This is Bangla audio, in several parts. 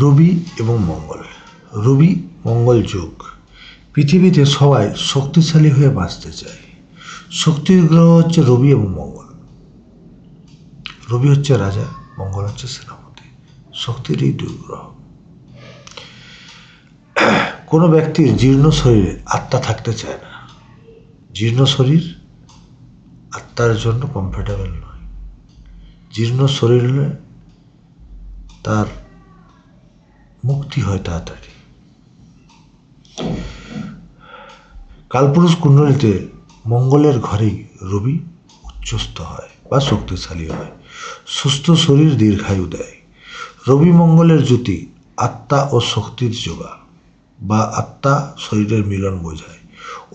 রবি এবং মঙ্গল। রবি, মঙ্গল যোগ। পৃথিবীতে সবাই শক্তিশালী হয়ে বাঁচতে চায়। শক্তির গ্রহ হচ্ছে রবি এবং মঙ্গল। রবি হচ্ছে রাজা, মঙ্গল হচ্ছে সেনাপতি। শক্তির এই দুই গ্রহ। কোনো ব্যক্তির জীর্ণ শরীরে আত্মা থাকতে চায় না। জীর্ণ শরীর আত্মার জন্য কমফোর্টেবল নয়। জীর্ণ শরীরে তার মুক্তি হয় তাড়াতাড়ি। কালপুরুষ কুণ্ডলিতে মঙ্গলের ঘরেই রবি উচ্চস্থ হয় বা শক্তিশালী হয়, সুস্থ শরীর দীর্ঘায়ু দেয়। রবি মঙ্গলের জ্যোতি আত্মা ও শক্তির যোগা বা আত্মা শরীরের মিলন বোঝায়।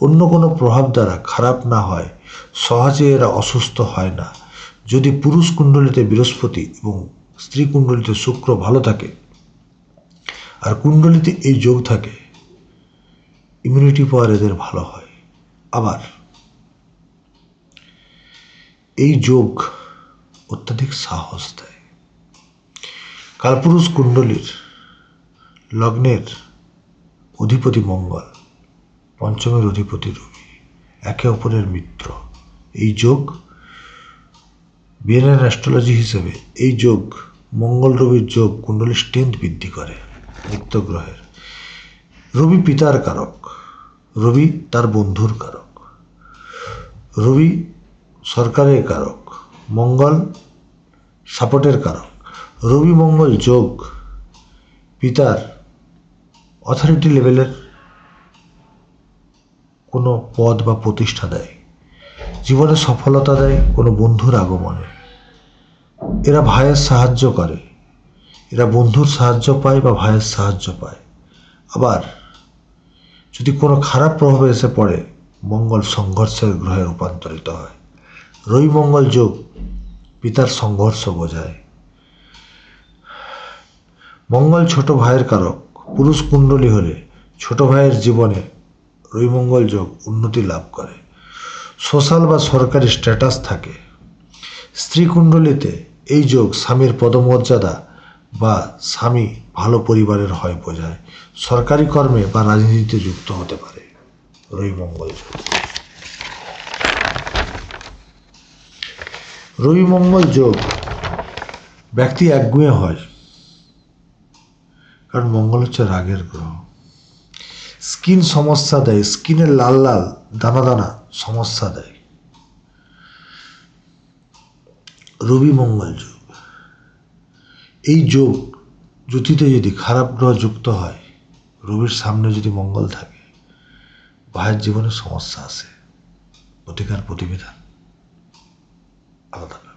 অন্য কোনো প্রভাব দ্বারা খারাপ না হয়, সহজে এরা অসুস্থ হয় না। যদি পুরুষ কুণ্ডলিতে বৃহস্পতি এবং স্ত্রী কুণ্ডলিতে শুক্র ভালো থাকে আর কুণ্ডলিতে এই যোগ থাকে ইমিউনিটি পাওয়ার এদের ভালো হয়। আবার, এই যোগ অত্যাধিক সাহস দেয়। কালপুরুষ কুণ্ডলীর লগ্নের অধিপতি মঙ্গল, পঞ্চমের অধিপতি রবি একে অপরের মিত্র। এই যোগ বিএনএন অ্যাস্ট্রোলজি হিসেবে, এই যোগ মঙ্গল রবির যোগ কুণ্ডলীর স্ট্রেংথ বৃদ্ধি করে। নিত্য গ্রহের রবি পিতার কারক, রবি তার বন্ধুর কারক, রবি সরকারের কারক, মঙ্গল সাপোর্টের কারক, রবি মঙ্গল যোগ পিতার অথরিটি লেভেলের কোনো পদ বা প্রতিষ্ঠা দেয়, জীবনে সফলতা দেয় কোনো বন্ধুর আগমনে। এরা ভাইয়ের সাহায্য করে এরা বন্ধুর সাহায্য পায় বা ভাইয়ের সাহায্য পায়। আবার যদি কোনো খারাপ প্রভাবে এসে পড়ে, মঙ্গল সংঘর্ষের গ্রহে রূপান্তরিত হয়। রবি মঙ্গল যোগ পিতার সংঘর্ষ বোঝায়। মঙ্গল ছোট ভাইয়ের কারক, পুরুষ কুণ্ডলী হলে ছোট ভাইয়ের জীবনে রবিমঙ্গল যোগ উন্নতি লাভ করে। সোশ্যাল বা সরকারি স্ট্যাটাস থাকে। স্ত্রী কুণ্ডলীতে এই যোগ স্বামীর পদমর্যাদা বা স্বামী ভালো পরিবারের হয় বোঝায়। সরকারি কর্মে বা রাজনীতিতে যুক্ত হতে পারে। রবিমঙ্গল যোগ রবিমঙ্গল যোগ ব্যক্তি একগুঁয়ে হয়। কারণ মঙ্গল হচ্ছে রাগের গ্রহ। স্কিন সমস্যা দেয়, স্কিনের লাল লাল দানা দানা সমস্যা দেয়। রবি মঙ্গল যোগ। এই যোগ জ্যোতিতে যদি খারাপ গ্রহ যুক্ত হয়, রবির সামনে যদি মঙ্গল থাকে, ভাইয়ের জীবনে সমস্যা আছে, প্রতিকার প্রতিবিধান আলাদা